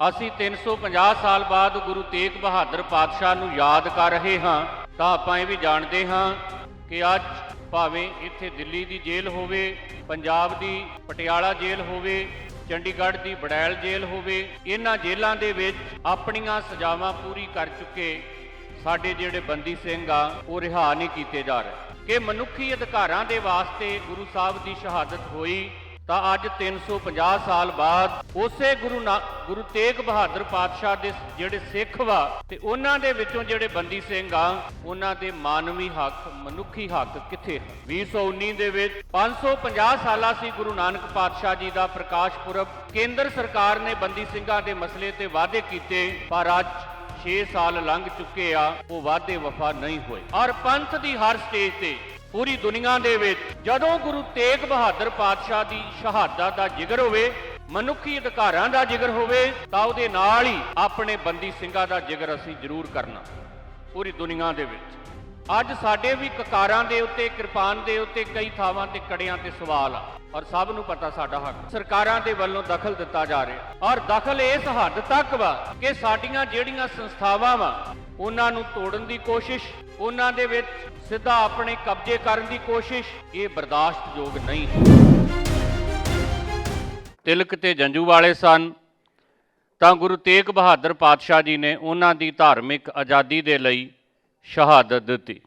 ਅਸੀਂ 350 ਸਾਲ ਬਾਅਦ ਗੁਰੂ ਤੇਗ ਬਹਾਦਰ ਪਾਤਸ਼ਾਹ ਨੂੰ ਯਾਦ ਕਰ ਰਹੇ ਹਾਂ, ਤਾਂ ਆਪਾਂ ਇਹ ਵੀ ਜਾਣਦੇ ਹਾਂ ਕਿ ਅੱਜ ਭਾਵੇਂ ਇੱਥੇ ਦਿੱਲੀ ਦੀ ਜੇਲ੍ਹ ਹੋਵੇ, ਪੰਜਾਬ ਦੀ ਪਟਿਆਲਾ ਜੇਲ੍ਹ ਹੋਵੇ, ਚੰਡੀਗੜ੍ਹ ਦੀ ਬੜੈਲ ਜੇਲ੍ਹ ਹੋਵੇ, ਇਹਨਾਂ ਜੇਲ੍ਹਾਂ ਦੇ ਵਿੱਚ ਆਪਣੀਆਂ ਸਜ਼ਾਵਾਂ ਪੂਰੀ ਕਰ ਚੁੱਕੇ ਸਾਡੇ ਜਿਹੜੇ ਬੰਦੀ ਸਿੰਘ ਆ, ਉਹ ਰਿਹਾ ਨਹੀਂ ਕੀਤੇ ਜਾ ਰਹੇ। ਕਿ ਮਨੁੱਖੀ ਅਧਿਕਾਰਾਂ ਦੇ ਵਾਸਤੇ ਗੁਰੂ ਸਾਹਿਬ ਦੀ ਸ਼ਹਾਦਤ ਹੋਈ ਤਾਂ ਅੱਜ 350 ਸਾਲ ਬਾਅਦ ਉਸੇ ਗੁਰੂ ਗੁਰੂ ਤੇਗ ਬਹਾਦਰ ਪਾਤਸ਼ਾਹ ਦੇ ਜਿਹੜੇ ਸਿੱਖ ਵਾ ਤੇ ਉਹਨਾਂ ਦੇ ਵਿੱਚੋਂ ਜਿਹੜੇ ਬੰਦੀ ਸਿੰਘ ਆ, ਉਹਨਾਂ ਦੇ ਮਾਨਵੀ ਹੱਕ, ਮਨੁੱਖੀ ਹੱਕ ਕਿੱਥੇ ਹਨ? 2019 ਦੇ ਵਿੱਚ 550 ਸਾਲਾ ਸੀ ਗੁਰੂ ਨਾਨਕ ਪਾਤਸ਼ਾਹ ਜੀ ਦਾ ਪ੍ਰਕਾਸ਼ ਪੁਰਬ। ਕੇਂਦਰ ਸਰਕਾਰ ਨੇ ਬੰਦੀ ਸਿੰਘਾਂ ਦੇ ਮਸਲੇ ਤੇ ਵਾਅਦੇ ਕੀਤੇ, ਪਰ ਅੱਜ 6 ਸਾਲ ਲੰਘ ਚੁੱਕੇ ਆ, ਉਹ ਵਾਅਦੇ ਵਫਾ ਨਹੀਂ ਹੋਏ। ਔਰ ਪੰਥ ਦੀ ਹਰ ਸਟੇਜ ਤੇ ਪੂਰੀ ਦੁਨੀਆ ਦੇ ਵਿੱਚ ਜਦੋਂ ਗੁਰੂ ਤੇਗ ਬਹਾਦਰ ਪਾਤਸ਼ਾਹ ਦੀ ਸ਼ਹਾਦਤ ਦਾ ਜ਼ਿਕਰ ਹੋਵੇ, ਮਨੁੱਖੀ ਅਧਿਕਾਰਾਂ ਦਾ ਜ਼ਿਕਰ ਹੋਵੇ, ਤਾਂ ਉਹਦੇ ਨਾਲ ਹੀ ਆਪਣੇ ਬੰਦੀ ਸਿੰਘਾਂ ਦਾ ਜ਼ਿਕਰ ਅਸੀਂ ਜ਼ਰੂਰ ਕਰਨਾ, ਪੂਰੀ ਦੁਨੀਆ ਦੇ ਵਿੱਚ। ਅੱਜ ਸਾਡੇ ਵੀ ਕਕਾਰਾਂ ਦੇ ਉੱਤੇ, ਕਿਰਪਾਨ ਦੇ ਉੱਤੇ, ਕਈ ਥਾਵਾਂ ਤੇ ਕੜਿਆਂ ਤੇ ਸਵਾਲ ਆ ਔਰ ਸਭ ਨੂੰ ਪਤਾ ਸਾਡਾ ਹੱਕ। ਸਰਕਾਰਾਂ ਦੇ ਵੱਲੋਂ ਦਖਲ ਦਿੱਤਾ ਜਾ ਰਿਹਾ, ਔਰ ਦਖਲ ਇਸ ਹੱਦ ਤੱਕ ਵਾ ਕਿ ਸਾਡੀਆਂ ਜਿਹੜੀਆਂ ਸੰਸਥਾਵਾਂ ਵਾ, ਉਹਨਾਂ ਨੂੰ ਤੋੜਨ ਦੀ ਕੋਸ਼ਿਸ਼ ਉਹਨਾਂ ਦੇ ਵਿੱਚ ਸਿੱਧਾ ਆਪਣੇ ਕਬਜ਼ੇ ਕਰਨ ਦੀ ਕੋਸ਼ਿਸ਼, ਇਹ ਬਰਦਾਸ਼ਤਯੋਗ ਨਹੀਂ। ਤਿਲਕ ਤੇ ਜੰਜੂ ਵਾਲੇ ਸਨ। ਤਾਂ ਗੁਰੂ ਤੇਗ ਬਹਾਦਰ ਪਾਤਸ਼ਾਹ ਜੀ ਨੇ ਉਹਨਾਂ ਦੀ ਧਾਰਮਿਕ ਆਜ਼ਾਦੀ ਦੇ ਲਈ ਸ਼ਹਾਦਤ ਦਿੱਤੀ।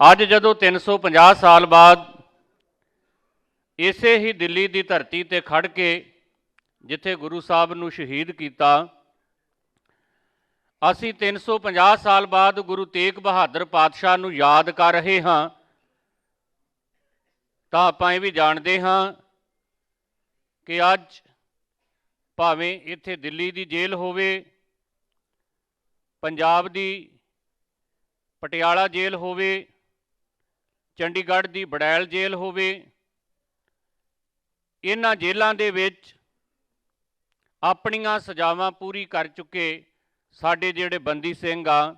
ਅੱਜ ਜਦੋਂ 350 ਸਾਲ ਬਾਅਦ ਇਸੇ ਹੀ ਦਿੱਲੀ ਦੀ ਧਰਤੀ ਤੇ ਖੜ ਕੇ ਜਿੱਥੇ ਗੁਰੂ ਸਾਹਿਬ ਨੂੰ ਸ਼ਹੀਦ ਕੀਤਾ ਅਸੀਂ 350 ਸਾਲ ਬਾਅਦ ਗੁਰੂ ਤੇਗ ਬਹਾਦਰ ਪਾਤਸ਼ਾਹ ਨੂੰ ਯਾਦ ਕਰ ਰਹੇ ਹਾਂ। ਤਾਂ ਆਪਾਂ ਇਹ ਵੀ ਜਾਣਦੇ ਹਾਂ ਕਿ ਅੱਜ ਭਾਵੇਂ ਇੱਥੇ ਦਿੱਲੀ ਦੀ ਜੇਲ੍ਹ ਹੋਵੇ, ਪੰਜਾਬ ਦੀ ਪਟਿਆਲਾ ਜੇਲ੍ਹ ਹੋਵੇ, ਚੰਡੀਗੜ੍ਹ ਦੀ ਬੜੈਲ ਜੇਲ੍ਹ ਹੋਵੇ, ਇਹਨਾਂ ਜੇਲ੍ਹਾਂ ਦੇ ਵਿੱਚ ਆਪਣੀਆਂ ਸਜ਼ਾਵਾਂ ਪੂਰੀ ਕਰ ਚੁੱਕੇ ਸਾਡੇ ਜਿਹੜੇ ਬੰਦੀ ਸਿੰਘ ਆ,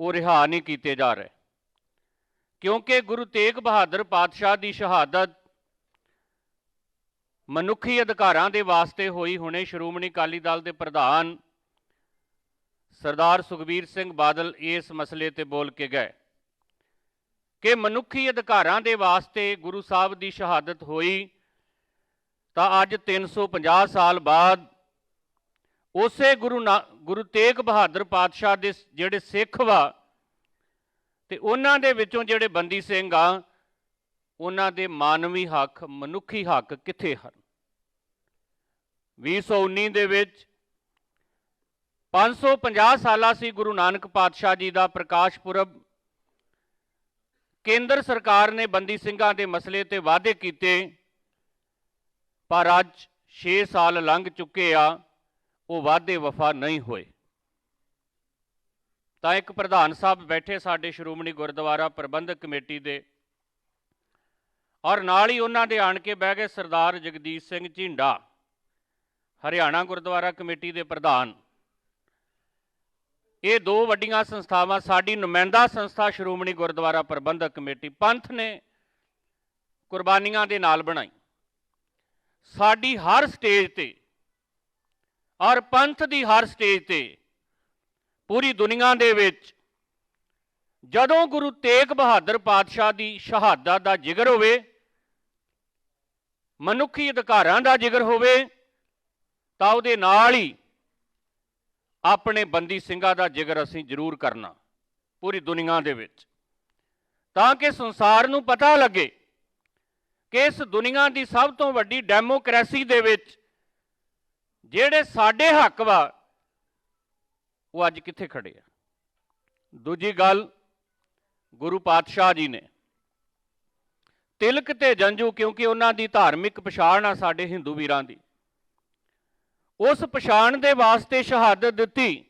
ਉਹ ਰਿਹਾ ਨਹੀਂ ਕੀਤੇ ਜਾ ਰਹੇ। ਕਿਉਂਕਿ ਗੁਰੂ ਤੇਗ ਬਹਾਦਰ ਪਾਤਸ਼ਾਹ ਦੀ ਸ਼ਹਾਦਤ ਮਨੁੱਖੀ ਅਧਿਕਾਰਾਂ ਦੇ ਵਾਸਤੇ ਹੋਈ ਹੁਣੇ ਸ਼੍ਰੋਮਣੀ ਅਕਾਲੀ ਦਲ ਦੇ ਪ੍ਰਧਾਨ ਸਰਦਾਰ ਸੁਖਬੀਰ ਸਿੰਘ ਬਾਦਲ ਇਸ ਮਸਲੇ ਤੇ ਬੋਲ ਕੇ ਗਏ ਕਿ ਮਨੁੱਖੀ ਅਧਿਕਾਰਾਂ ਦੇ ਵਾਸਤੇ ਗੁਰੂ ਸਾਹਿਬ ਦੀ ਸ਼ਹਾਦਤ ਹੋਈ ਤਾਂ ਅੱਜ 350 ਸਾਲ ਬਾਅਦ ਉਸੇ ਗੁਰੂ ਨਾ- ਗੁਰੂ ਤੇਗ ਬਹਾਦਰ ਪਾਤਸ਼ਾਹ ਦੇ ਜਿਹੜੇ ਸਿੱਖ ਵਾ, ਤੇ ਉਹਨਾਂ ਦੇ ਵਿੱਚੋਂ ਜਿਹੜੇ ਬੰਦੀ ਸਿੰਘ ਆ, ਉਹਨਾਂ ਦੇ ਮਾਨਵੀ ਹੱਕ, ਮਨੁੱਖੀ ਹੱਕ ਕਿੱਥੇ ਹਨ? 2019 ਦੇ ਵਿੱਚ 550 ਸਾਲਾ ਸੀ ਗੁਰੂ ਨਾਨਕ ਪਾਤਸ਼ਾਹ ਜੀ ਦਾ ਪ੍ਰਕਾਸ਼ ਪੁਰਬ। ਕੇਂਦਰ ਸਰਕਾਰ ਨੇ ਬੰਦੀ ਸਿੰਘਾਂ ਦੇ ਮਸਲੇ ਤੇ ਵਾਅਦੇ ਕੀਤੇ, ਪਰ ਅੱਜ 6 ਸਾਲ ਲੰਘ ਚੁੱਕੇ ਆ। ਉਹ ਵਾਅਦੇ ਵਫਾ ਨਹੀਂ ਹੋਏ। ਤਾਂ ਇੱਕ ਪ੍ਰਧਾਨ ਸਾਹਿਬ ਬੈਠੇ ਸਾਡੇ ਸ਼੍ਰੋਮਣੀ ਗੁਰਦੁਆਰਾ ਪ੍ਰਬੰਧਕ ਕਮੇਟੀ ਦੇ ਔਰ ਨਾਲ ਹੀ ਉਹਨਾਂ ਦੇ ਆਣ ਕੇ ਬਹਿ ਗਏ ਸਰਦਾਰ ਜਗਦੀਸ਼ ਸਿੰਘ ਝਿੰਡਾ, ਹਰਿਆਣਾ ਗੁਰਦੁਆਰਾ ਕਮੇਟੀ ਦੇ ਪ੍ਰਧਾਨ। ਇਹ ਦੋ ਵੱਡੀਆਂ ਸੰਸਥਾਵਾਂ, ਸਾਡੀ ਨੁਮਾਇੰਦਾ ਸੰਸਥਾ ਸ਼੍ਰੋਮਣੀ ਗੁਰਦੁਆਰਾ ਪ੍ਰਬੰਧਕ ਕਮੇਟੀ, ਪੰਥ ਨੇ ਕੁਰਬਾਨੀਆਂ ਦੇ ਨਾਲ ਬਣਾਈ। ਸਾਡੀ ਹਰ ਸਟੇਜ ਤੇ ਔਰ ਪੰਥ ਦੀ ਹਰ ਸਟੇਜ ਤੇ, ਪੂਰੀ ਦੁਨੀਆ ਦੇ ਵਿੱਚ, ਜਦੋਂ ਗੁਰੂ ਤੇਗ ਬਹਾਦਰ ਪਾਤਸ਼ਾਹ ਦੀ ਸ਼ਹਾਦਤ ਦਾ ਜ਼ਿਕਰ ਹੋਵੇ, ਮਨੁੱਖੀ ਅਧਿਕਾਰਾਂ ਦਾ ਜ਼ਿਕਰ ਹੋਵੇ, ਤਾਂ ਉਹਦੇ ਨਾਲ ਹੀ ਆਪਣੇ ਬੰਦੀ ਸਿੰਘਾਂ ਦਾ ਜ਼ਿਕਰ ਅਸੀਂ ਜ਼ਰੂਰ ਕਰਨਾ, ਪੂਰੀ ਦੁਨੀਆ ਦੇ ਵਿੱਚ। ਤਾਂ ਕਿ ਸੰਸਾਰ ਨੂੰ ਪਤਾ ਲੱਗੇ ਕਿ ਇਸ ਦੁਨੀਆ ਦੀ ਸਭ ਤੋਂ ਵੱਡੀ ਡੈਮੋਕ੍ਰੇਸੀ ਦੇ ਵਿੱਚ ਜਿਹੜੇ ਸਾਡੇ ਹੱਕ ਵਾ, ਉਹ ਅੱਜ ਕਿੱਥੇ ਖੜੇ ਆ? ਦੂਜੀ ਗੱਲ, ਗੁਰੂ ਪਾਤਸ਼ਾਹ ਜੀ ਨੇ ਤਿਲਕ ਤੇ ਜੰਜੂ ਕਿਉਂਕਿ ਉਹਨਾਂ ਦੀ ਧਾਰਮਿਕ ਪਛਾਣ ਆ ਸਾਡੇ ਹਿੰਦੂ ਵੀਰਾਂ ਦੀ, ਉਸ ਪਛਾਣ ਦੇ ਵਾਸਤੇ ਸ਼ਹਾਦਤ ਦਿੱਤੀ।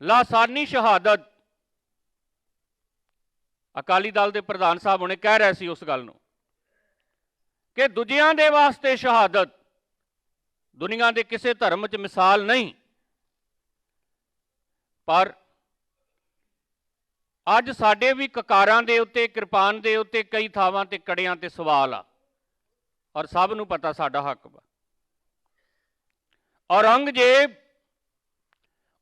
ਲਾਸਾਨੀ ਸ਼ਹਾਦਤ। ਅਕਾਲੀ ਦਲ ਦੇ ਪ੍ਰਧਾਨ ਸਾਹਿਬ ਹੁਣੇ ਕਹਿ ਰਿਹਾ ਸੀ ਉਸ ਗੱਲ ਨੂੰ ਕਿ ਦੂਜਿਆਂ ਦੇ ਵਾਸਤੇ ਸ਼ਹਾਦਤ। ਦੁਨੀਆ ਦੇ ਕਿਸੇ ਧਰਮ 'ਚ ਮਿਸਾਲ ਨਹੀਂ। ਪਰ ਅੱਜ ਸਾਡੇ ਵੀ ਕਕਾਰਾਂ ਦੇ ਉੱਤੇ, ਕਿਰਪਾਨ ਦੇ ਉੱਤੇ, ਕਈ ਥਾਵਾਂ ਤੇ ਕੜਿਆਂ ਤੇ ਸਵਾਲ ਆ। ਔਰ ਸਭ ਨੂੰ ਪਤਾ ਸਾਡਾ ਹੱਕ ਵਾ। ਔਰੰਗਜ਼ੇਬ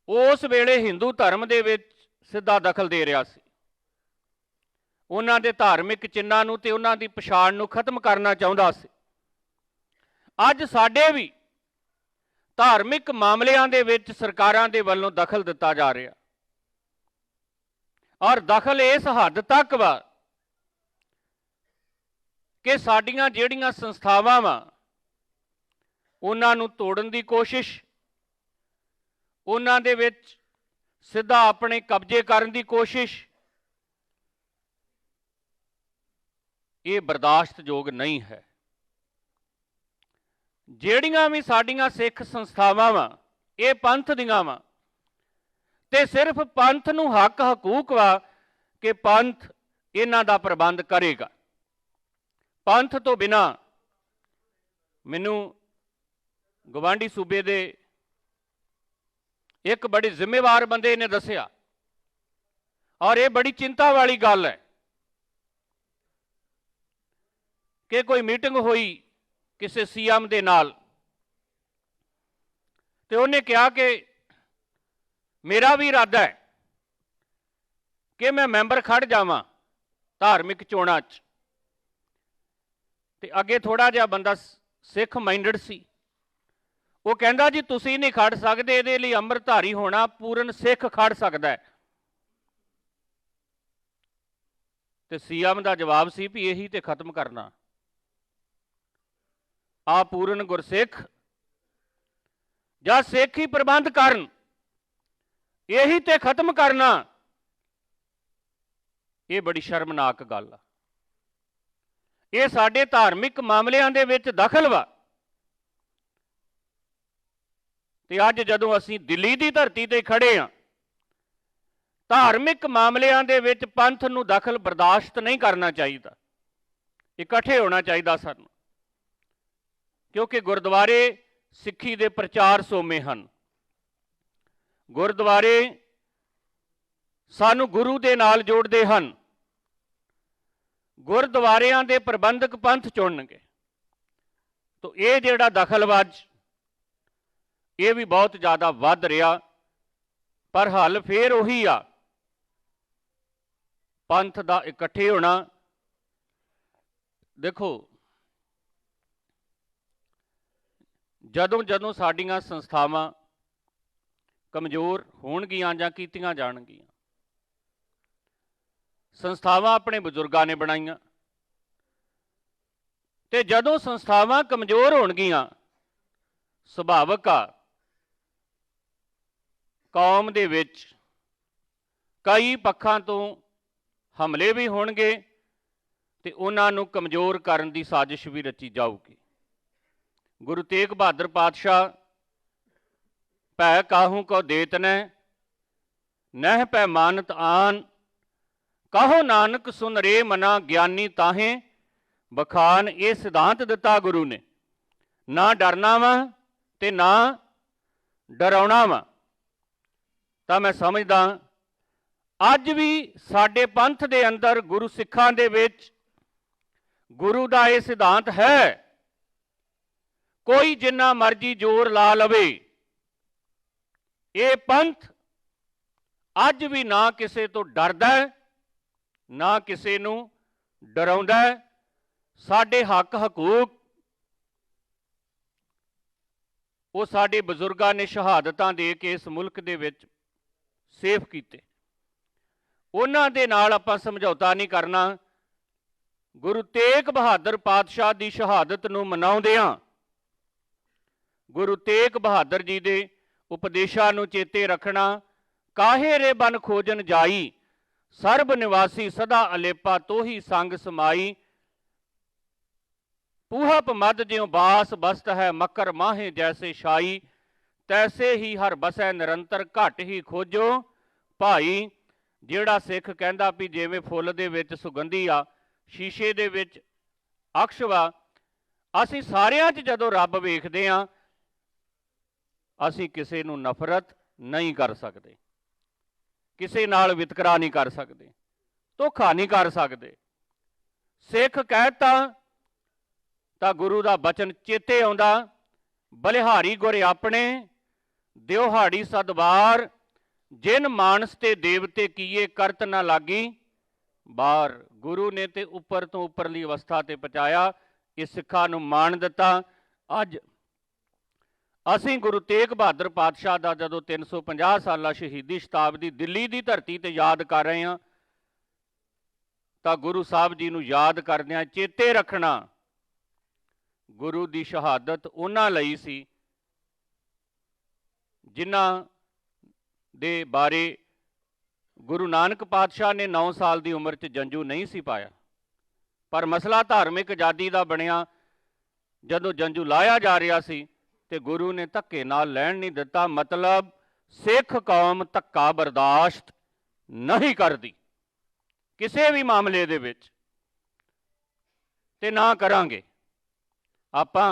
ਉਸ ਵੇਲੇ ਹਿੰਦੂ ਧਰਮ ਦੇ ਵਿੱਚ ਸਿੱਧਾ ਦਖਲ ਦੇ ਰਿਹਾ ਸੀ। ਉਹਨਾਂ ਦੇ ਧਾਰਮਿਕ ਚਿੰਨਾਂ ਨੂੰ ਤੇ ਉਹਨਾਂ ਦੀ ਪਛਾਣ ਨੂੰ ਖਤਮ ਕਰਨਾ ਚਾਹੁੰਦਾ ਸੀ। ਅੱਜ ਸਾਡੇ ਵੀ ਧਾਰਮਿਕ ਮਾਮਲਿਆਂ ਦੇ ਵਿੱਚ ਸਰਕਾਰਾਂ ਦੇ ਵੱਲੋਂ ਦਖਲ ਦਿੱਤਾ ਜਾ ਰਿਹਾ। ਔਰ ਦਖਲ ਇਸ ਹੱਦ ਤੱਕ ਵਾ ਕਿ ਸਾਡੀਆਂ ਜਿਹੜੀਆਂ ਸੰਸਥਾਵਾਂ ਵਾ, ਉਹਨਾਂ ਨੂੰ ਤੋੜਨ ਦੀ ਕੋਸ਼ਿਸ਼, ਉਹਨਾਂ ਦੇ ਵਿੱਚ ਸਿੱਧਾ ਆਪਣੇ ਕਬਜ਼ੇ ਕਰਨ ਦੀ ਕੋਸ਼ਿਸ਼, ਇਹ ਬਰਦਾਸ਼ਤਯੋਗ ਨਹੀਂ ਹੈ। ਜਿਹੜੀਆਂ ਵੀ ਸਾਡੀਆਂ ਸਿੱਖ ਸੰਸਥਾਵਾਂ ਵਾ, ਇਹ ਪੰਥ ਦੀਆਂ ਵਾ। ਤੇ ਸਿਰਫ ਪੰਥ ਨੂੰ ਹੱਕ ਹਕੂਕ ਵਾ ਕਿ ਪੰਥ ਇਹਨਾਂ ਦਾ ਪ੍ਰਬੰਧ ਕਰੇਗਾ। ਪੰਥ ਤੋਂ ਬਿਨਾ ਮੈਨੂੰ ਗਵਾਂਢੀ ਸੂਬੇ ਦੇ ਇੱਕ ਬੜੇ ਜ਼ਿੰਮੇਵਾਰ ਬੰਦੇ ਨੇ ਦੱਸਿਆ ਔਰ ਇਹ ਬੜੀ ਚਿੰਤਾ ਵਾਲੀ ਗੱਲ ਹੈ ਕਿ ਕੋਈ ਮੀਟਿੰਗ ਹੋਈ ਕਿਸੇ ਸੀਐਮ ਦੇ ਨਾਲ। ਤੇ ਉਹਨੇ ਕਿਹਾ ਕਿ ਮੇਰਾ ਵੀ ਇਰਾਦਾ ਹੈ ਕਿ ਮੈਂ ਮੈਂਬਰ ਖੜ ਜਾਵਾਂ ਧਾਰਮਿਕ ਚੋਣਾਂ 'ਚ। ਤੇ ਅੱਗੇ ਥੋੜਾ ਜਿਹਾ ਬੰਦਾ ਸ- ਸਿੱਖ ਮਾਈਂਡਡ ਸੀ। ਉਹ ਕਹਿੰਦਾ, ਜੀ, ਤੁਸੀਂ ਨਹੀਂ ਖੜ ਸਕਦੇ, ਇਹਦੇ ਲਈ ਅੰਮ੍ਰਿਤਧਾਰੀ ਹੋਣਾ ਪੂਰਨ ਸਿੱਖ ਖੜ ਸਕਦਾ ਹੈ। ਤੇ ਸੀਐਮ ਦਾ ਜਵਾਬ ਸੀ ਵੀ ਇਹੀ ਤੇ ਖਤਮ ਕਰਨਾ। ਆ ਪੂਰਨ ਗੁਰਸਿੱਖ। ਜਾਂ ਸਿੱਖ ਹੀ ਪ੍ਰਬੰਧ ਕਰਨ। ਇਹੀ ਤੇ ਖਤਮ ਕਰਨਾ। ਇਹ ਬੜੀ ਸ਼ਰਮਨਾਕ ਗੱਲ ਆ। ਇਹ ਸਾਡੇ ਧਾਰਮਿਕ ਮਾਮਲਿਆਂ ਦੇ ਵਿੱਚ ਦਖਲ ਵਾ। ਤੇ ਅੱਜ ਜਦੋਂ ਅਸੀਂ ਦਿੱਲੀ ਦੀ ਧਰਤੀ ਤੇ ਖੜੇ ਆ, ਧਾਰਮਿਕ ਮਾਮਲਿਆਂ ਦੇ ਵਿੱਚ ਪੰਥ ਨੂੰ ਦਖਲ ਬਰਦਾਸ਼ਤ ਨਹੀਂ ਕਰਨਾ ਚਾਹੀਦਾ। ਇਕੱਠੇ ਹੋਣਾ ਚਾਹੀਦਾ ਸਾਨੂੰ। ਕਿਉਂਕਿ ਗੁਰਦੁਆਰੇ ਸਿੱਖੀ ਦੇ ਪ੍ਰਚਾਰ ਸੋਮੇ ਹਨ। ਗੁਰਦੁਆਰੇ ਸਾਨੂੰ ਗੁਰੂ ਦੇ ਨਾਲ ਜੋੜਦੇ ਹਨ। ਗੁਰਦੁਆਰਿਆਂ ਦੇ ਪ੍ਰਬੰਧਕ ਪੰਥ ਚੁਣਨਗੇ। ਤੋ ਇਹ ਜਿਹੜਾ ਦਖਲਵਾਜ ਇਹ ਵੀ ਬਹੁਤ ਜ਼ਿਆਦਾ ਵੱਧ ਰਿਹਾ। ਪਰ ਹੱਲ ਫੇਰ ਉਹੀ ਆ। ਪੰਥ ਦਾ ਇਕੱਠੇ ਹੋਣਾ। ਦੇਖੋ ਜਦੋਂ ਜਦੋਂ ਸਾਡੀਆਂ ਸੰਸਥਾਵਾਂ ਕਮਜ਼ੋਰ ਹੋਣਗੀਆਂ ਜਾਂ ਕੀਤੀਆਂ ਜਾਣਗੀਆਂ, ਸੰਸਥਾਵਾਂ ਆਪਣੇ ਬਜ਼ੁਰਗਾਂ ਨੇ ਬਣਾਈਆਂ, ਤੇ ਜਦੋਂ ਸੰਸਥਾਵਾਂ ਕਮਜ਼ੋਰ ਹੋਣਗੀਆਂ, ਸੁਭਾਵਕ ਆ, ਕੌਮ ਦੇ ਵਿੱਚ ਕਈ ਪੱਖਾਂ ਤੋਂ ਹਮਲੇ ਵੀ ਹੋਣਗੇ ਤੇ ਉਹਨਾਂ ਨੂੰ ਕਮਜ਼ੋਰ ਕਰਨ ਦੀ ਸਾਜ਼ਿਸ਼ ਵੀ ਰਚੀ ਜਾਊਗੀ। ਗੁਰੂ ਤੇਗ ਬਹਾਦਰ ਪਾਤਸ਼ਾਹ, ਭੈ ਕਾਹੂ ਕੋ ਦੇਤ ਨੈ ਨਹਿ ਪੈ ਮਾਨਤ ਆਨ, ਕਹੋ ਨਾਨਕ ਸੁਨ ਰੇ ਮਨਾ ਗਿਆਨੀ ਤਾਹੇ, ਬਖਾਨ ਇਹ ਸਿਧਾਂਤ ਦਿੱਤਾ ਗੁਰੂ ਨੇ। ਨਾ ਡਰਨਾ ਵਾ ਤੇ ਨਾ ਡਰਾਉਣਾ ਵਾ ਤਾਂ ਮੈਂ ਸਮਝਦਾ ਅੱਜ ਵੀ ਸਾਡੇ ਪੰਥ ਦੇ ਅੰਦਰ ਗੁਰੂ ਸਿੱਖਾਂ ਦੇ ਵਿੱਚ ਗੁਰੂ ਦਾ ਇਹ ਸਿਧਾਂਤ ਹੈ। ਕੋਈ ਜਿੰਨਾ ਮਰਜ਼ੀ ਜ਼ੋਰ ਲਾ ਲਵੇ। ਇਹ ਪੰਥ ਅੱਜ ਵੀ ਨਾ ਕਿਸੇ ਤੋਂ ਡਰਦਾ ਨਾ ਕਿਸੇ ਨੂੰ ਡਰਾਉਂਦਾ ਸਾਡੇ ਹੱਕ ਹਕੂਕ, ਉਹ ਸਾਡੇ ਬਜ਼ੁਰਗਾਂ ਨੇ ਸ਼ਹਾਦਤਾਂ ਦੇ ਕੇ ਇਸ ਮੁਲਕ ਦੇ ਵਿੱਚ ਸੇਫ ਕੀਤੇ। ਉਹਨਾਂ ਦੇ ਨਾਲ ਆਪਾਂ ਸਮਝੌਤਾ ਨਹੀਂ ਕਰਨਾ। ਗੁਰੂ ਤੇਗ ਬਹਾਦਰ ਪਾਤਸ਼ਾਹ ਦੀ ਸ਼ਹਾਦਤ ਨੂੰ ਮਨਾਉਂਦਿਆਂ ਗੁਰੂ ਤੇਗ ਬਹਾਦਰ ਜੀ ਦੇ ਉਪਦੇਸ਼ਾਂ ਨੂੰ ਚੇਤੇ ਰੱਖਣਾ, ਕਾਹੇ ਰੇ ਬਨ ਖੋਜਨ ਜਾਈ, ਸਰਬ ਨਿਵਾਸੀ ਸਦਾ ਅਲੇਪਾ ਤੋਹੀ ਸੰਗ ਸਮਾਈ। ਪੂਹਪ ਮਦ ਜਿਉ ਬਾਸ ਬਸਤ ਹੈ ਮਕਰ ਮਾਹੇ ਜੈਸੇ ਛਾਈ, ਤੈਸੇ ਹੀ ਹਰ ਬਸੈ ਨਿਰੰਤਰ ਘਟ ਹੀ ਖੋਜੋ। ਭਾਈ, ਜਿਹੜਾ ਸਿੱਖ ਕਹਿੰਦਾ ਵੀ ਜਿਵੇਂ ਫੁੱਲ ਦੇ ਵਿੱਚ ਸੁਗੰਧੀ ਆ, ਸ਼ੀਸ਼ੇ ਦੇ ਵਿੱਚ ਅਕਸ਼ ਵਾ, ਅਸੀਂ ਸਾਰਿਆਂ 'ਚ ਜਦੋਂ ਰੱਬ ਵੇਖਦੇ ਆ ਅਸੀਂ ਕਿਸੇ ਨੂੰ ਨਫ਼ਰਤ ਨਹੀਂ ਕਰ ਸਕਦੇ। ਕਿਸੇ ਨਾਲ ਵਿਤਕਰਾ ਨਹੀਂ ਕਰ ਸਕਦੇ, ਧੋਖਾ ਨਹੀਂ ਕਰ ਸਕਦੇ। ਸਿੱਖ ਕਹਿਤਾ ਤਾਂ ਗੁਰੂ ਦਾ ਬਚਨ ਚੇਤੇ ਆਉਂਦਾ, ਬਲਿਹਾਰੀ ਗੁਰ ਆਪਣੇ ਦਿਵਹਾੜੀ ਸਦਵਾਰ ਜਿਨ ਮਾਨਸ ਤੇ ਦੇਵਤੇ ਕੀਏ ਕਰਤ ਨਾ ਲਾਗੀ ਬਾਹਰ ਗੁਰੂ ਨੇ ਤੇ ਉੱਪਰ ਤੋਂ ਉੱਪਰਲੀ ਅਵਸਥਾ ਤੇ ਪਹੁੰਚਾਇਆ, ਇਸ ਸਿੱਖਾਂ ਨੂੰ ਮਾਣ ਦਿੱਤਾ। ਅੱਜ ਅਸੀਂ ਗੁਰੂ ਤੇਗ ਬਹਾਦਰ ਪਾਤਸ਼ਾਹ ਦਾ ਜਦੋਂ 350 ਸਾਲਾ ਸ਼ਹੀਦੀ ਸ਼ਤਾਬਦੀ ਦਿੱਲੀ ਦੀ ਧਰਤੀ ਤੇ ਯਾਦ ਕਰ ਰਹੇ ਹਾਂ, ਤਾਂ ਗੁਰੂ ਸਾਹਿਬ ਜੀ ਨੂੰ ਯਾਦ ਕਰਦਿਆਂ ਚੇਤੇ ਰੱਖਣਾ। ਗੁਰੂ ਦੀ ਸ਼ਹਾਦਤ ਉਹਨਾਂ ਲਈ ਸੀ, ਜਿਨ੍ਹਾਂ ਦੇ ਬਾਰੇ ਗੁਰੂ ਨਾਨਕ ਪਾਤਸ਼ਾਹ ਨੇ 9 ਸਾਲ ਦੀ ਉਮਰ 'ਚ ਜੰਜੂ ਨਹੀਂ ਸੀ ਪਾਇਆ। ਪਰ ਮਸਲਾ ਧਾਰਮਿਕ ਆਜ਼ਾਦੀ ਦਾ ਬਣਿਆ, ਜਦੋਂ ਜੰਜੂ ਲਾਇਆ ਜਾ ਰਿਹਾ ਸੀ ਤੇ ਗੁਰੂ ਨੇ ਧੱਕੇ ਨਾਲ ਲੈਣ ਨਹੀਂ ਦਿੱਤਾ, ਮਤਲਬ ਸਿੱਖ ਕੌਮ ਧੱਕਾ ਬਰਦਾਸ਼ਤ ਨਹੀਂ ਕਰਦੀ। ਕਿਸੇ ਵੀ ਮਾਮਲੇ ਦੇ ਵਿੱਚ ਤੇ ਨਾ ਕਰਾਂਗੇ। ਆਪਾਂ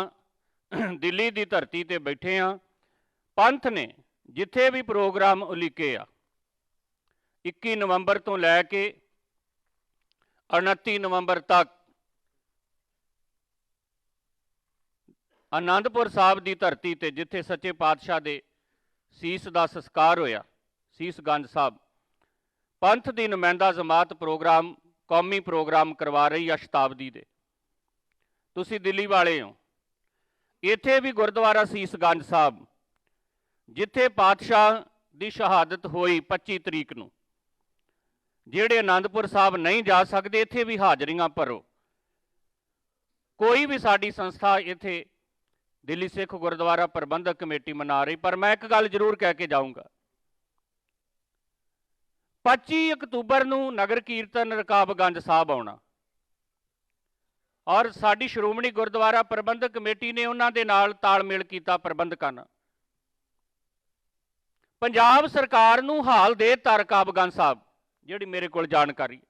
ਦਿੱਲੀ ਦੀ ਧਰਤੀ ਤੇ ਬੈਠੇ ਆ। ਪੰਥ ਨੇ ਜਿੱਥੇ ਵੀ ਪ੍ਰੋਗਰਾਮ ਉਲੀਕੇ ਆ 21 ਨਵੰਬਰ ਤੋਂ ਲੈ ਕੇ 29 ਨਵੰਬਰ ਤੱਕ ਆਨੰਦਪੁਰ ਸਾਹਿਬ ਦੀ ਧਰਤੀ ਤੇ ਜਿੱਥੇ ਸੱਚੇ ਪਾਤਸ਼ਾਹ ਦੇ ਸੀਸ ਦਾ ਸੰਸਕਾਰ ਹੋਇਆ ਸੀਸਗੰਜ ਸਾਹਿਬ, ਪੰਥ ਦੀ ਨੁਮਾਇੰਦਾ ਜਮਾਤ ਪ੍ਰੋਗਰਾਮ, ਕੌਮੀ ਪ੍ਰੋਗਰਾਮ ਕਰਵਾ ਰਹੀ ਆ ਸ਼ਤਾਬਦੀ ਦੇ। ਤੁਸੀਂ ਦਿੱਲੀ ਵਾਲੇ ਹੋ। ਇੱਥੇ ਵੀ ਗੁਰਦੁਆਰਾ ਸੀਸਗੰਜ ਸਾਹਿਬ, ਜਿੱਥੇ ਪਾਤਸ਼ਾਹ ਦੀ ਸ਼ਹਾਦਤ ਹੋਈ 25 ਤਰੀਕ ਨੂੰ। ਜਿਹੜੇ ਆਨੰਦਪੁਰ ਸਾਹਿਬ ਨਹੀਂ ਜਾ ਸਕਦੇ, ਇੱਥੇ ਵੀ ਹਾਜ਼ਰੀਆਂ ਭਰੋ। ਕੋਈ ਵੀ ਸਾਡੀ ਸੰਸਥਾ ਇੱਥੇ ਦਿੱਲੀ ਸਿੱਖ ਗੁਰਦੁਆਰਾ ਪ੍ਰਬੰਧਕ ਕਮੇਟੀ ਮਨਾ ਰਹੀ, ਪਰ ਮੈਂ ਇੱਕ ਗੱਲ ਜ਼ਰੂਰ ਕਹਿ ਕੇ ਜਾਊਂਗਾ। 25 ਅਕਤੂਬਰ ਨੂੰ ਨਗਰ ਕੀਰਤਨ ਰਕਾਬਗੰਜ ਸਾਹਿਬ ਆਉਣਾ। ਔਰ ਸਾਡੀ ਸ਼੍ਰੋਮਣੀ ਗੁਰਦੁਆਰਾ ਪ੍ਰਬੰਧਕ ਕਮੇਟੀ ਨੇ ਉਹਨਾਂ ਦੇ ਨਾਲ ਤਾਲਮੇਲ ਕੀਤਾ ਪ੍ਰਬੰਧਕਾਂ ਨਾਲ। ਪੰਜਾਬ ਸਰਕਾਰ ਨੂੰ ਹਾਲ ਦੇ ਰਕਾਬਗੰਜ ਸਾਹਿਬ, ਜਿਹੜੀ ਮੇਰੇ ਕੋਲ ਜਾਣਕਾਰੀ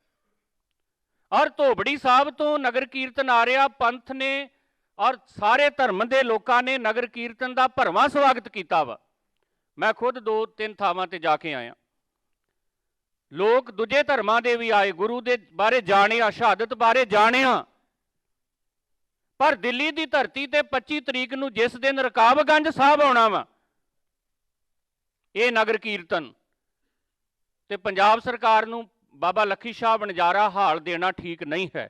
ਔਰ ਧੋਬੜੀ ਸਾਹਿਬ ਤੋਂ ਨਗਰ ਕੀਰਤਨ ਆ ਰਿਹਾ, ਪੰਥ ਨੇ ਔਰ ਸਾਰੇ ਧਰਮ ਦੇ ਲੋਕਾਂ ਨੇ ਨਗਰ ਕੀਰਤਨ ਦਾ ਭਰਵਾਂ ਸਵਾਗਤ ਕੀਤਾ ਵਾ। ਮੈਂ ਖੁਦ ਦੋ ਤਿੰਨ ਥਾਵਾਂ ਤੇ ਜਾ ਕੇ ਆਇਆ। ਲੋਕ ਦੂਜੇ ਧਰਮਾਂ ਦੇ ਵੀ ਆਏ, ਗੁਰੂ ਦੇ ਬਾਰੇ ਜਾਣਿਆ, ਸ਼ਹਾਦਤ ਬਾਰੇ ਜਾਣਿਆ। ਪਰ ਦਿੱਲੀ ਦੀ ਧਰਤੀ ਤੇ 25 ਤਰੀਕ ਨੂੰ ਜਿਸ ਦਿਨ ਰਕਾਬਗੰਜ ਸਾਹਿਬ ਆਉਣਾ ਵਾ, ਇਹ ਨਗਰ ਕੀਰਤਨ। ਤੇ ਪੰਜਾਬ ਸਰਕਾਰ ਨੂੰ ਬਾਬਾ ਲੱਖੀ ਸ਼ਾਹ ਬਣਜ਼ਾਰਾ ਹਾਲ ਦੇਣਾ ਠੀਕ ਨਹੀਂ ਹੈ।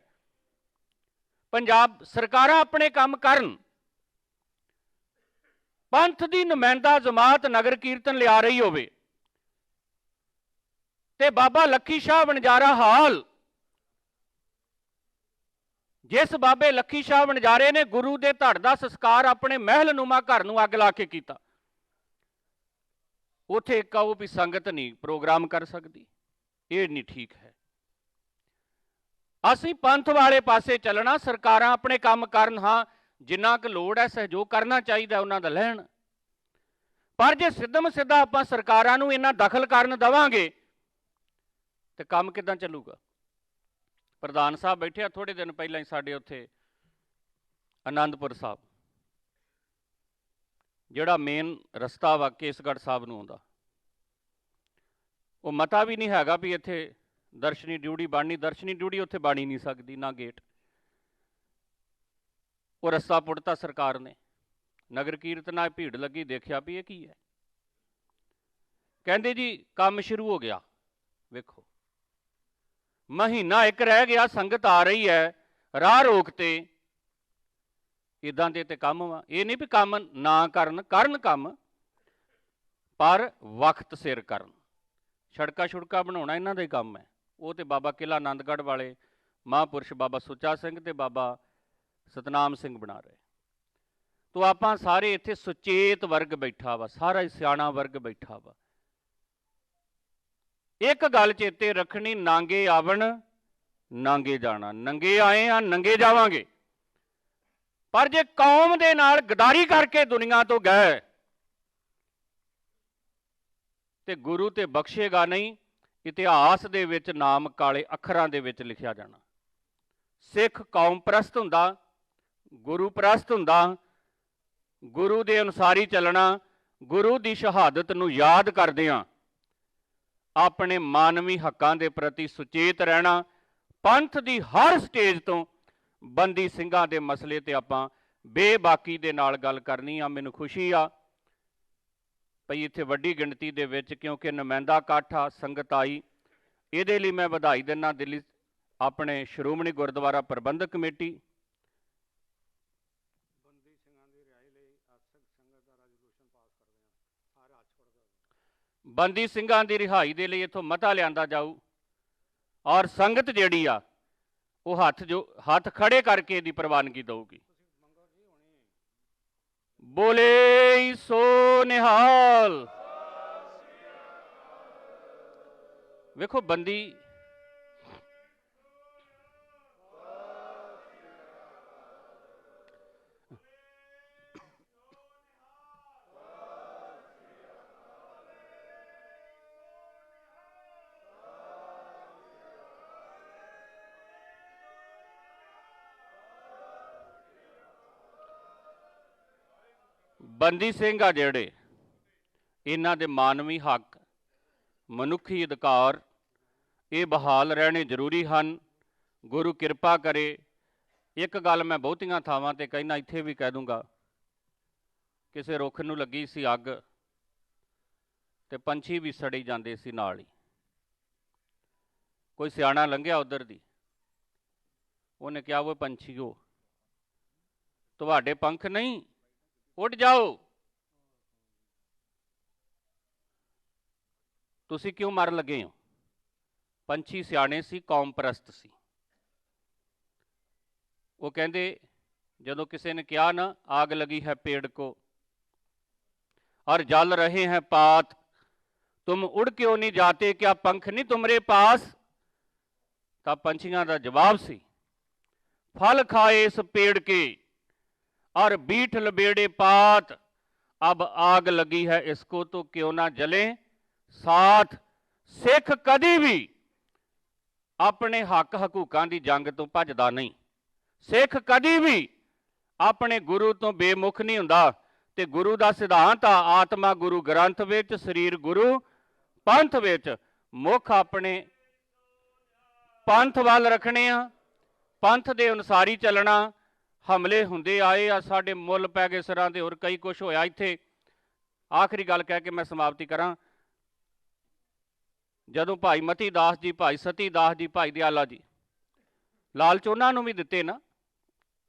ਪੰਜਾਬ ਸਰਕਾਰਾਂ ਆਪਣੇ ਕੰਮ ਕਰਨ। ਪੰਥ ਦੀ ਨੁਮਾਇੰਦਾ ਜਮਾਤ ਨਗਰ ਕੀਰਤਨ ਲਿਆ ਰਹੀ ਹੋਵੇ। ਤੇ ਬਾਬਾ ਲੱਖੀ ਸ਼ਾਹ ਵਣਜਾਰਾ ਹਾਲ, ਜਿਸ ਬਾਬੇ ਲੱਖੀ ਸ਼ਾਹ ਵਣਜਾਰੇ ਨੇ ਗੁਰੂ ਦੇ ਧੜ ਦਾ ਸੰਸਕਾਰ ਆਪਣੇ ਮਹਿਲ ਨੂਮਾ ਘਰ ਨੂੰ ਅੱਗ ਲਾ ਕੇ ਕੀਤਾ। ਉਥੇ ਕਹੋ ਵੀ ਸੰਗਤ ਨਹੀਂ ਪ੍ਰੋਗਰਾਮ ਕਰ ਸਕਦੀ। ਇਹ ਨਹੀਂ ਠੀਕ ਹੈ। ਅਸੀਂ ਪੰਥ ਵਾਲੇ ਪਾਸੇ ਚੱਲਣਾ, ਸਰਕਾਰਾਂ ਆਪਣੇ ਕੰਮ ਕਰਨ, ਹਾਂ, ਜਿੰਨਾ ਕੁ ਲੋੜ ਹੈ ਸਹਿਯੋਗ ਕਰਨਾ ਚਾਹੀਦਾ ਉਹਨਾਂ ਦਾ ਲੈਣ। ਪਰ ਜੇ ਸਿੱਧਮ ਸਿੱਧਾ ਆਪਾਂ ਸਰਕਾਰਾਂ ਨੂੰ ਇੰਨਾ ਦਖਲ ਕਰਨ ਦਵਾਂਗੇ, ਤੇ ਕੰਮ ਕਿਦਾਂ ਚੱਲੂਗਾ? ਪ੍ਰਧਾਨ ਸਾਹਿਬ ਬੈਠੇ ਆ ਥੋੜੇ ਦਿਨ ਪਹਿਲਾਂ ਹੀ ਸਾਡੇ ਉੱਥੇ ਆਨੰਦਪੁਰ ਸਾਹਿਬ। ਜਿਹੜਾ ਮੇਨ ਰਸਤਾ ਵਾ ਕੇਸਗੜ੍ਹ ਸਾਹਿਬ ਨੂੰ ਆਉਂਦਾ। ਉਹ ਮਤਾ ਵੀ ਨਹੀਂ ਹੈਗਾ ਵੀ ਇੱਥੇ ਦਰਸ਼ਨੀ ਡਿਊਟੀ ਬਣਨੀ, ਦਰਸ਼ਨੀ ਡਿਊਟੀ ਉੱਥੇ ਬਣ ਨਹੀਂ ਸਕਦੀ, ਨਾ ਗੇਟ ਉਹ ਰਸਤਾ ਪੁੱਟਤਾ ਸਰਕਾਰ ਨੇ। ਨਗਰ ਕੀਰਤਨਾਂ 'ਚ ਭੀੜ ਲੱਗੀ, ਦੇਖਿਆ ਵੀ ਇਹ ਕੀ ਹੈ। ਕਹਿੰਦੇ ਜੀ, ਕੰਮ ਸ਼ੁਰੂ ਹੋ ਗਿਆ। ਵੇਖੋ। ਮਹੀਨਾ ਇੱਕ ਰਹਿ ਗਿਆ, ਸੰਗਤ ਆ ਰਹੀ ਹੈ, ਰਾਹ ਰੋਕ ਤੇ। ਇਦਾਂ ਦੇ ਤੇ ਕੰਮ ਵਾ। ਇਹ ਨਹੀਂ ਵੀ ਕੰਮ ਨਾ ਕਰਨ ਕਰਨ ਕੰਮ, ਪਰ ਵਕਤ ਸਿਰ ਕਰਨ। ਸੜਕਾ ਛੁੜਕਾ ਬਣਾਉਣਾ ਇਹਨਾਂ ਦਾ ਹੀ ਕੰਮ ਹੈ। ਉਹ ਤੇ ਬਾਬਾ ਕਿਲਾ ਆਨੰਦਗੜ੍ਹ ਵਾਲੇ ਮਹਾਂਪੁਰਸ਼ ਬਾਬਾ ਸੁੱਚਾ ਸਿੰਘ ਤੇ ਬਾਬਾ ਸਤਨਾਮ ਸਿੰਘ ਬਣਾ ਰਹੇ। ਤੋ ਆਪਾਂ ਸਾਰੇ ਇੱਥੇ ਸੁਚੇਤ ਵਰਗ ਬੈਠਾ ਵਾ, ਸਾਰਾ ਹੀ ਸਿਆਣਾ ਵਰਗ ਬੈਠਾ ਵਾ। ਇੱਕ ਗੱਲ ਚੇਤੇ ਰੱਖਣੀ, ਨਾਂਗੇ ਆਵਣ, ਨਾਂਗੇ ਜਾਣਾ। ਨੰਗੇ ਆਏ ਆ, ਨੰਗੇ ਜਾਵਾਂਗੇ। ਪਰ ਜੇ ਕੌਮ ਦੇ ਨਾਲ ਗਦਾਰੀ ਕਰਕੇ ਦੁਨੀਆ ਤੋਂ ਗਏ ਤੇ ਗੁਰੂ ਤੇ ਬਖਸ਼ੇਗਾ ਨਹੀਂ ਇਤਿਹਾਸ ਦੇ ਵਿੱਚ ਨਾਮ ਕਾਲੇ ਅੱਖਰਾਂ ਦੇ ਵਿੱਚ ਲਿਖਿਆ ਜਾਣਾ। ਸਿੱਖ ਕੌਮ ਪ੍ਰਸਤ ਹੁੰਦਾ, ਗੁਰੂ ਪ੍ਰਸਤ ਹੁੰਦਾ, ਗੁਰੂ ਦੇ ਅਨੁਸਾਰੀ ਚੱਲਣਾ, ਗੁਰੂ ਦੀ ਸ਼ਹਾਦਤ ਨੂੰ ਯਾਦ ਕਰਦਿਆਂ ਆਪਣੇ ਮਾਨਵੀ ਹੱਕਾਂ ਦੇ ਪ੍ਰਤੀ ਸੁਚੇਤ ਰਹਿਣਾ, ਪੰਥ ਦੀ ਹਰ ਸਟੇਜ ਤੋਂ ਬੰਦੀ ਸਿੰਘਾਂ ਦੇ ਮਸਲੇ ਤੇ ਆਪਾਂ ਬੇਬਾਕੀ ਦੇ ਨਾਲ ਗੱਲ ਕਰਨੀ ਆ, ਮੈਨੂੰ ਖੁਸ਼ੀ ਆ। ਭਈ ਇੱਥੇ ਵੱਡੀ ਗਿਣਤੀ ਦੇ ਵਿੱਚ ਕਿਉਂਕਿ ਨੁਮਾਇੰਦਾ ਇਕੱਠ ਆ ਸੰਗਤ ਆਈ। ਇਹਦੇ ਲਈ ਮੈਂ ਵਧਾਈ ਦਿੰਦਾ ਦਿੱਲੀ ਆਪਣੇ ਸ਼੍ਰੋਮਣੀ ਗੁਰਦੁਆਰਾ ਪ੍ਰਬੰਧਕ ਕਮੇਟੀ। ਬੰਦੀ ਸਿੰਘਾਂ ਦੀ ਰਿਹਾਈ ਲਈ ਆਸਕ ਸੰਗਤ ਦਾ ਰੈਜ਼ੋਲੂਸ਼ਨ ਪਾਸ ਬੰਦੀ ਸਿੰਘਾਂ ਦੀ ਰਿਹਾਈ ਦੇ ਲਈ ਇਥੋਂ ਮਤਾ ਲਿਆਂਦਾ ਜਾਊ। ਔਰ ਸੰਗਤ ਜਿਹੜੀ ਆ ਉਹ ਹੱਥ ਜੋ ਹੱਥ ਖੜੇ ਕਰਕੇ ਇਹਦੀ ਪ੍ਰਵਾਨਗੀ ਦਊਗੀ। ਬੋਲੇ ਸੋ ਨਿਹਾਲ। ਵੇਖੋ ਬੰਦੀ ਬੰਦੀ ਸਿੰਘ ਆ ਜਿਹੜੇ, ਇਹਨਾਂ ਦੇ ਮਾਨਵੀ ਹੱਕ, ਮਨੁੱਖੀ ਅਧਿਕਾਰ, ਇਹ ਬਹਾਲ ਰਹਿਣੇ ਜ਼ਰੂਰੀ ਹਨ। ਗੁਰੂ ਕਿਰਪਾ ਕਰੇ। ਇੱਕ ਗੱਲ ਮੈਂ ਬਹੁਤੀਆਂ ਥਾਵਾਂ ਤੇ ਕਹਿਣਾ ਇੱਥੇ ਵੀ ਕਹਿ ਦੂੰਗਾ। ਕਿਸੇ ਰੁੱਖ ਨੂੰ ਲੱਗੀ ਸੀ ਅੱਗ ਤੇ ਪੰਛੀ ਵੀ ਸੜੀ ਜਾਂਦੇ ਸੀ ਨਾਲ ਹੀ। ਕੋਈ ਸਿਆਣਾ ਲੰਘਿਆ ਉਧਰ ਦੀ। ਉਹਨੇ ਕਿਹਾ ਉਹ ਪੰਛੀਓ, ਤੁਹਾਡੇ ਪੰਖ ਨਹੀਂ ਉੱਡ ਜਾਓ ਤੁਸੀਂ ਕਿਉਂ ਮਰ ਲੱਗੇ ਹੋ ਪੰਛੀ ਸਿਆਣੇ ਸੀ ਕੌਮ ਪ੍ਰਸਤ ਸੀ ਉਹ ਕਹਿੰਦੇ ਜਦੋਂ ਕਿਸੇ ਨੇ ਕਿਹਾ ਨਾ ਆਗ ਲਗੀ ਹੈ पेड़ को और जल रहे हैं पात तुम उड़ क्यों नहीं जाते क्या पंख नहीं तुम्हारे पास ਤਾਂ ਪੰਛੀਆਂ ਦਾ ਜਵਾਬ ਸੀ ਫਲ ਖਾਏ ਇਸ ਪੇੜ ਕੇ और बीठ लबेड़े पात अब आग लगी है इसको तो क्यों ना जले ਸਾਥ ਸਿੱਖ ਕਦੀ ਵੀ ਆਪਣੇ ਹੱਕ ਹਕੂਕਾਂ ਦੀ ਜੰਗ ਤੋਂ ਭੱਜਦਾ ਨਹੀਂ ਸਿੱਖ ਕਦੀ ਵੀ ਆਪਣੇ ਗੁਰੂ ਤੋਂ ਬੇਮੁਖ ਨਹੀਂ ਹੁੰਦਾ ਤੇ ਗੁਰੂ ਦਾ ਸਿਧਾਂਤ ਆ ਆਤਮਾ ਗੁਰੂ ਗ੍ਰੰਥ ਵਿੱਚ ਸਰੀਰ ਗੁਰੂ ਪੰਥ ਵਿੱਚ ਮੁੱਖ ਆਪਣੇ ਪੰਥ ਵੱਲ ਰੱਖਣੇ ਆ ਪੰਥ ਦੇ ਅਨੁਸਾਰ ਹੀ ਚੱਲਣਾ ਹਮਲੇ ਹੁੰਦੇ ਆਏ ਆ, ਸਾਡੇ ਮੁੱਲ ਪੈ ਗਏ ਸਿਰਾਂ ਦੇ, ਹੋਰ ਕਈ ਕੁਝ ਹੋਇਆ ਇੱਥੇ। ਆਖਰੀ ਗੱਲ ਕਹਿ ਕੇ ਮੈਂ ਸਮਾਪਤੀ ਕਰਾਂ। ਜਦੋਂ ਭਾਈ ਮਤੀ ਦਾਸ ਜੀ, ਭਾਈ ਸਤੀ ਦਾਸ ਜੀ, ਭਾਈ ਦਿਆਲਾ ਜੀ, ਲਾਲਚ ਉਹਨਾਂ ਨੂੰ ਵੀ ਦਿੱਤੇ ਨਾ।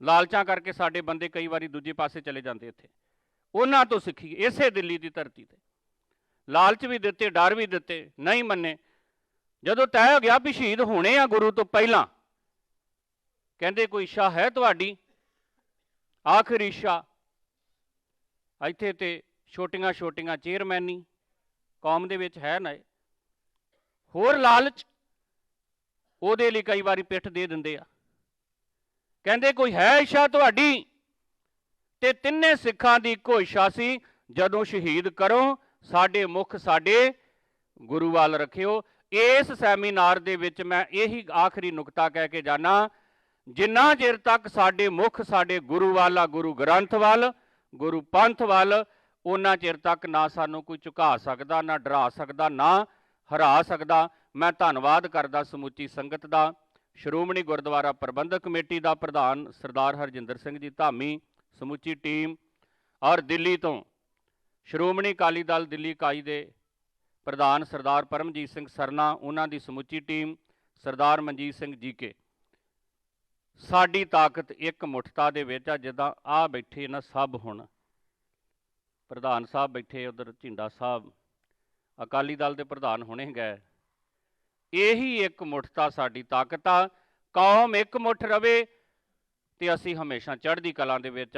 ਲਾਲਚਾਂ ਕਰਕੇ ਸਾਡੇ ਬੰਦੇ ਕਈ ਵਾਰੀ ਦੂਜੇ ਪਾਸੇ ਚਲੇ ਜਾਂਦੇ ਇੱਥੇ। ਉਹਨਾਂ ਤੋਂ ਸਿੱਖੀ, ਇਸੇ ਦਿੱਲੀ ਦੀ ਧਰਤੀ ਤੇ। ਲਾਲਚ ਵੀ ਦਿੱਤੇ, ਡਰ ਵੀ ਦਿੱਤੇ, ਨਹੀਂ ਮੰਨੇ। ਜਦੋਂ ਤੈਅ ਹੋ ਗਿਆ ਵੀ ਸ਼ਹੀਦ ਹੋਣੇ ਆ ਗੁਰੂ ਤੋਂ ਪਹਿਲਾਂ, ਕਹਿੰਦੇ ਕੋਈ ਇੱਛਾ ਹੈ ਤੁਹਾਡੀ? ਆਖਰੀ ਇੱਛਾ ਇੱਥੇ ਤੇ ਛੋਟੀਆਂ ਛੋਟੀਆਂ ਚੇਅਰਮੈਨੀ ਕੌਮ ਦੇ ਵਿੱਚ ਹੈ ਨਾ ਹੋਰ ਲਾਲਚ ਉਹਦੇ ਲਈ ਕਈ ਵਾਰੀ ਪਿੱਠ ਦੇ ਦਿੰਦੇ ਆ। ਕਹਿੰਦੇ ਕੋਈ ਹੈ ਇੱਛਾ ਤੁਹਾਡੀ? ਤੇ ਤਿੰਨੇ ਸਿੱਖਾਂ ਦੀ ਇੱਕੋ ਇੱਛਾ ਸੀ ਜਦੋਂ ਸ਼ਹੀਦ ਕਰੋ, ਸਾਡੇ ਮੁਖ ਸਾਡੇ ਗੁਰੂ ਵੱਲ ਰੱਖਿਓ। ਇਸ ਸੈਮੀਨਾਰ ਦੇ ਵਿੱਚ ਮੈਂ ਇਹੀ ਆਖਰੀ ਨੁਕਤਾ ਕਹਿ ਕੇ ਜਾਣਾ ਜਿੰਨਾ ਚਿਰ ਤੱਕ ਸਾਡੇ ਮੁਖ, ਸਾਡੇ ਗੁਰੂ ਵਾਲਾ, ਗੁਰੂ ਗ੍ਰੰਥ ਵੱਲ, ਗੁਰੂ ਪੰਥ ਵੱਲ ਉਹਨਾਂ ਚਿਰ ਤੱਕ ਨਾ ਸਾਨੂੰ ਕੋਈ ਝੁਕਾ ਸਕਦਾ, ਨਾ ਡਰਾ ਸਕਦਾ, ਨਾ ਹਰਾ ਸਕਦਾ, ਮੈਂ ਧੰਨਵਾਦ ਕਰਦਾ ਸਮੁੱਚੀ ਸੰਗਤ ਦਾ, ਸ਼੍ਰੋਮਣੀ ਗੁਰਦੁਆਰਾ ਪ੍ਰਬੰਧਕ ਕਮੇਟੀ ਦਾ ਪ੍ਰਧਾਨ ਸਰਦਾਰ ਹਰਜਿੰਦਰ ਸਿੰਘ ਜੀ ਧਾਮੀ, ਸਮੁੱਚੀ ਟੀਮ ਔਰ ਦਿੱਲੀ ਤੋਂ ਸ਼੍ਰੋਮਣੀ ਅਕਾਲੀ ਦਲ ਦਿੱਲੀ ਇਕਾਈ ਦੇ ਪ੍ਰਧਾਨ ਸਰਦਾਰ ਪਰਮਜੀਤ ਸਿੰਘ ਸਰਨਾ, ਉਹਨਾਂ ਦੀ ਸਮੁੱਚੀ ਟੀਮ ਸਰਦਾਰ ਮਨਜੀਤ ਸਿੰਘ ਜੀਕੇ ਸਾਡੀ ਤਾਕਤ ਇੱਕ ਮੁੱਠਤਾ ਦੇ ਵਿੱਚ ਆ, ਜਿੱਦਾਂ ਆ ਬੈਠੇ ਨਾ ਸਭ ਹੁਣ। ਪ੍ਰਧਾਨ ਸਾਹਿਬ ਬੈਠੇ ਉਧਰ ਝਿੰਡਾ ਸਾਹਿਬ। ਅਕਾਲੀ ਦਲ ਦੇ ਪ੍ਰਧਾਨ ਹੋਣੇ ਗਏ। ਇਹੀ ਇੱਕ ਮੁੱਠਤਾ ਸਾਡੀ ਤਾਕਤ ਆ। ਕੌਮ ਇੱਕ ਮੁੱਠ ਰਵੇ ਤੇ ਅਸੀਂ ਹਮੇਸ਼ਾ ਚੜ੍ਹਦੀ ਕਲਾ ਦੇ ਵਿੱਚ ਆ।